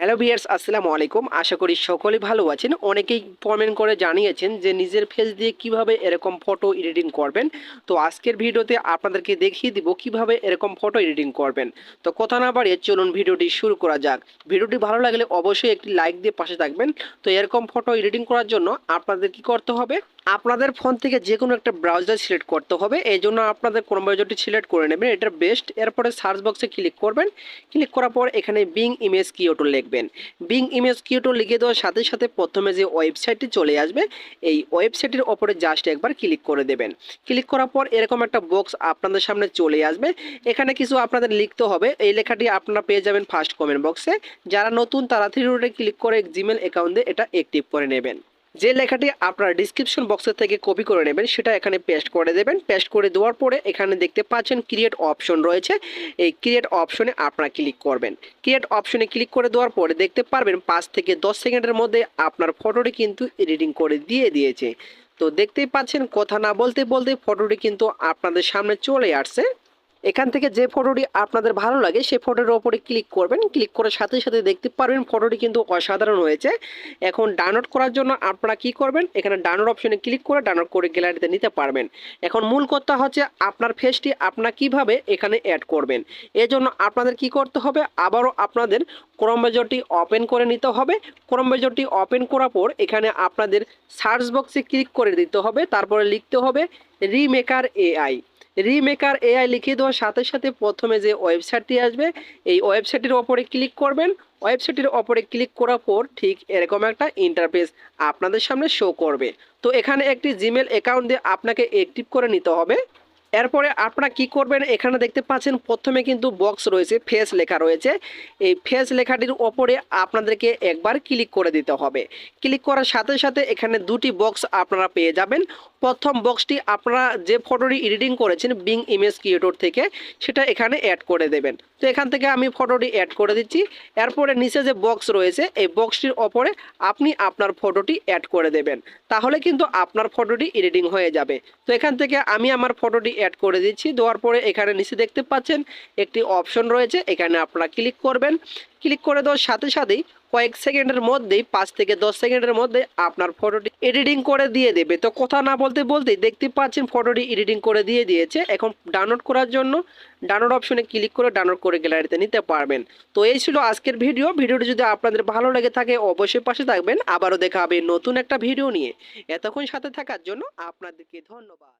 Hello বিয়ার্স আসসালামু আলাইকুম। আশা করি সকলেই ভালো আছেন। অনেকেই কমেন্ট করে জানিয়েছেন যে নিজের ফেস দিয়ে কীভাবে এরকম ফটো এডিটিং করবেন। তো আজকের ভিডিওতে আপনাদেরকে দেখিয়ে দিব কীভাবে এরকম ফটো এডিটিং করবেন। তো কথা না বাড়িয়ে চলুন ভিডিওটি শুরু করা যাক। ভিডিওটি ভালো লাগলে অবশ্যই একটি লাইক দিয়ে পাশে থাকবেন। তো এরকম ফটো এডিটিং করার জন্য আপনাদের কি করতে হবে? আপনাদের ফোন থেকে যে কোনো একটা ব্রাউজার সিলেক্ট করতে হবে। এই জন্য আপনাদের কোন ব্রাউজারটি সিলেক্ট করে নেবেন। এটা বেস্ট এরপরে সার্চ বক্সে ক্লিক করবেন। ক্লিক করার পর এখানে বিং ইমেজ কিওটো লিখবেন বিং ইমেজ কিউটো লিখে দেওয়ার সাথে সাথে প্রথমে যে ওয়েবসাইটটি চলে আসবে, এই ওয়েবসাইটের ওপরে জাস্ট একবার ক্লিক করে দেবেন। ক্লিক করার পর এরকম একটা বক্স আপনাদের সামনে চলে আসবে। এখানে কিছু আপনাদের লিখতে হবে। এই লেখাটি আপনারা পেয়ে যাবেন ফার্স্ট কমেন্ট বক্সে যারা নতুন, তারা থ্রি রোডে ক্লিক করে জিমেল অ্যাকাউন্টে এটা অ্যাক্টিভ করে নেবেন। যে লেখাটি আপনারা ডিসক্রিপশন বক্সের থেকে কপি করে নেবেন, সেটা এখানে পেস্ট করে দেবেন। পেস্ট করে দেওয়ার পরে এখানে দেখতে পাচ্ছেন ক্রিয়েট অপশন রয়েছে। এই ক্রিয়েট অপশনে আপনারা ক্লিক করবেন। ক্রিয়েট অপশনে ক্লিক করে দেওয়ার পরে দেখতে পারবেন পাঁচ থেকে দশ সেকেন্ডের মধ্যে আপনার ফটোটি কিন্তু এডিটিং করে দিয়ে দিয়েছে। তো দেখতেই পাচ্ছেন, কথা না বলতে বলতে ফটোটি কিন্তু আপনাদের সামনে চলে আসছে। এখান থেকে যে ফটোটি আপনাদের ভালো লাগে, সেই ফটোর ওপরে ক্লিক করবেন। ক্লিক করার সাথে সাথে দেখতে পারবেন ফটোটি কিন্তু অসাধারণ হয়েছে। এখন ডাউনলোড করার জন্য আপনারা কি করবেন? এখানে ডাউনলোড অপশনে ক্লিক করে ডাউনলোড করে গ্যালারিতে নিতে পারবেন। এখন মূল কথা হচ্ছে আপনার ফেসটি আপনার কীভাবে এখানে অ্যাড করবেন? এজন্য আপনাদের কি করতে হবে? আবারও আপনাদের ক্রম ব্রাউজারটি ওপেন করে নিতে হবে। ক্রম ব্রাউজারটি ওপেন করার পর এখানে আপনাদের সার্চ বক্সে ক্লিক করে দিতে হবে। তারপরে লিখতে হবে রিমেকার এআই রিমেকার এআই লিখে দেওয়ার সাথে সাথে প্রথমে যে ওয়েবসাইটটি আসবে, এই ওয়েবসাইটের ওপরে ক্লিক করবেন। ওয়েবসাইটের ওপরে ক্লিক করার পর ঠিক এরকম একটা ইন্টারফেস আপনাদের সামনে শো করবে। তো এখানে একটি জিমেল অ্যাকাউন্ট দিয়ে আপনাকে অ্যাক্টিভ করে নিতে হবে। এরপরে আপনারা কি করবেন? এখানে দেখতে পাচ্ছেন প্রথমে কিন্তু বক্স রয়েছে ফেস লেখা রয়েছে। এই ফেস লেখাটির ওপরে আপনাদেরকে একবার ক্লিক করে দিতে হবে। ক্লিক করার সাথে সাথে এখানে দুটি বক্স আপনারা পেয়ে যাবেন। প্রথম বক্সটি আপনারা যে ফটোটি এডিটিং করেছেন বিং ইমেজ ক্রিয়েটর থেকে, সেটা এখানে অ্যাড করে দেবেন। তো এখান থেকে আমি ফটোটি অ্যাড করে দিচ্ছি। এরপরে নিচে যে বক্স রয়েছে, এই বক্সটির ওপরে আপনি আপনার ফটোটি অ্যাড করে দেবেন। তাহলে কিন্তু আপনার ফটোটি এডিটিং হয়ে যাবে। তো এখান থেকে আমি আমার ফটোটি অ্যাড করে দিচ্ছি। দেওয়ার পরে এখানে নিচে দেখতে পাচ্ছেন একটি অপশন রয়েছে। এখানে আপনারা ক্লিক করবেন। ক্লিক করে দেওয়ার সাথে সাথেই কয়েক সেকেন্ডের মধ্যেই, পাঁচ থেকে দশ সেকেন্ডের মধ্যে আপনার ফটোটি এডিটিং করে দিয়ে দেবে। তো কথা না বলতে বলতেই দেখতে পাচ্ছেন ফটোটি এডিটিং করে দিয়ে দিয়েছে। এখন ডাউনলোড করার জন্য ডাউনলোড অপশনে ক্লিক করে ডাউনলোড করে গ্যালারিতে নিতে পারবেন। তো এই ছিল আজকের ভিডিও ভিডিওটি যদি আপনাদের ভালো লেগে থাকে, অবশ্যই পাশে থাকবেন। আবারও দেখা হবে নতুন একটা ভিডিও নিয়ে। এতক্ষণ সাথে থাকার জন্য আপনাদেরকে ধন্যবাদ।